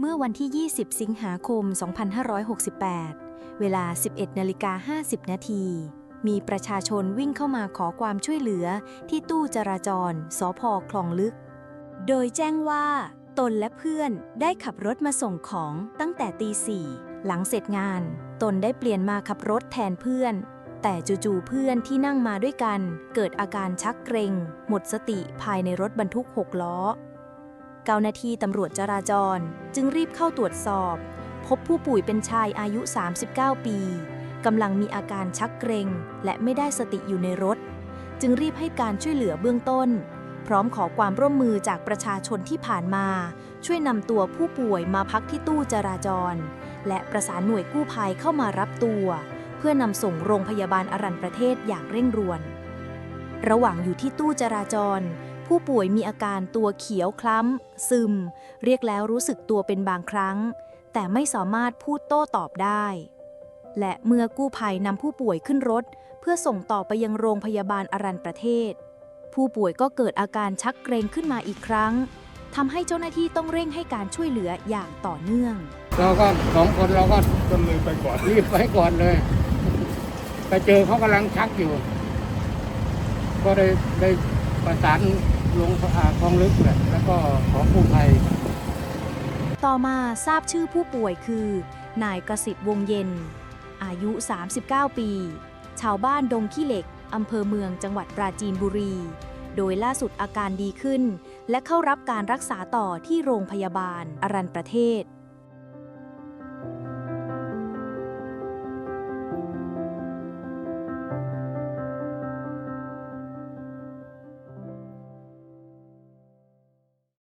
เมื่อวันที่ 20 สิงหาคม 2568 เวลา 11นาฬิกา50 นาที มีประชาชนวิ่งเข้ามาขอความช่วยเหลือที่ตู้จราจร สพคลองลึก โดยแจ้งว่า ตนและเพื่อนได้ขับรถมาส่งของตั้งแต่ตีสี่หลังเสร็จงาน ตนได้เปลี่ยนมาขับรถแทนเพื่อน แต่จู่ๆเพื่อนที่นั่งมาด้วยกัน เกิดอาการชักเกร็งหมดสติภายในรถบรรทุก 6 ล้อ เจ้าหน้าที่ตำรวจจราจร จึงรีบเข้าตรวจสอบ พบผู้ป่วยเป็นชายอายุ 39 ปีกำลังมีอาการชักเกร็งและไม่ได้สติอยู่ในรถ จึงรีบให้การช่วยเหลือเบื้องต้น พร้อมขอความร่วมมือจากประชาชนที่ผ่านมา ช่วยนำตัวผู้ป่วยมาพักที่ตู้จราจร และประสานหน่วยกู้ภัยเข้ามารับตัว เพื่อนำส่งโรงพยาบาลอรัญประเทศอย่างเร่งด่วน ระหว่างอยู่ที่ตู้จราจร ผู้ป่วยมีอาการตัวเขียวคล้ำ ซึม เรียกแล้วรู้สึกตัวเป็นบางครั้ง แต่ไม่สามารถพูดโต้ตอบได้ และเมื่อกู้ภัยนำผู้ป่วยขึ้นรถ เพื่อส่งต่อไปยังโรงพยาบาลอรัญประเทศ ผู้ป่วยก็เกิดอาการชักเกรงขึ้นมาอีกครั้งทำให้เจ้าหน้าที่ต้องเร่งให้การช่วยเหลืออย่างต่อเนื่อง เราก็สองคนเราก็ดำเนินไปก่อนรีบไปก่อนเลย ไปเจอเขากำลังชักอยู่ ก็ได้ได้ประสาน ลงอาคลองลึกแหละแล้วก็ขอกู้ภัย ต่อมาทราบชื่อผู้ป่วยคือ นายกสิทธิ์วงเย็น อายุ 39 ปี ชาวบ้านดงขี้เหล็กอำเภอเมืองจังหวัดปราจีนบุรี โดยล่าสุดอาการดีขึ้น และเข้ารับการรักษาต่อที่โรงพยาบาลอรัญประเทศ